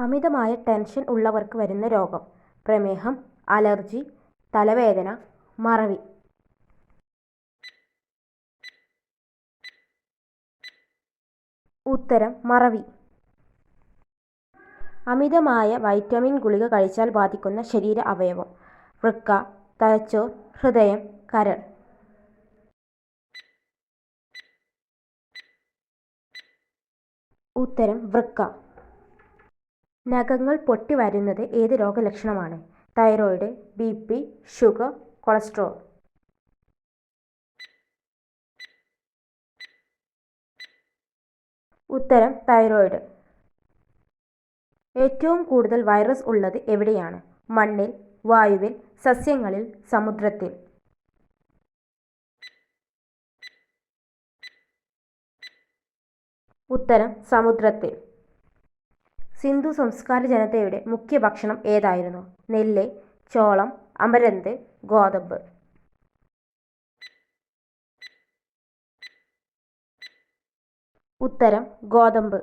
അമിതമായ ടെൻഷൻ ഉള്ളവർക്ക് വരുന്ന രോഗം. പ്രമേഹം അലർജി തലവേദന മറവി. ഉത്തരം മറവി. അമിതമായ വൈറ്റമിൻ ഗുളിക കഴിച്ചാൽ ബാധിക്കുന്ന ശരീര അവയവം. വൃക്ക തലച്ചോർ ഹൃദയം കരൾ. ഉത്തരം വൃക്ക. നഖങ്ങൾ പൊട്ടി വരുന്നത് ഏത് രോഗലക്ഷണമാണ്? Thyroid B P sugar cholesterol. ഉത്തരം തൈറോയിഡ്. ഏറ്റവും കൂടുതൽ വൈറസ് ഉള്ളത് എവിടെയാണ്? മണ്ണിൽ വായുവിൽ സസ്യങ്ങളിൽ സമുദ്രത്തിൽ. ഉത്തരം സമുദ്രത്തിൽ. സിന്ധു സംസ്കാര ജനതയുടെ മുഖ്യ ഭക്ഷണം ഏതായിരുന്നു? നെല്ല് ചോളം അമരന്ത് ഗോതമ്പ്. ഉത്തരം ഗോതമ്പ്.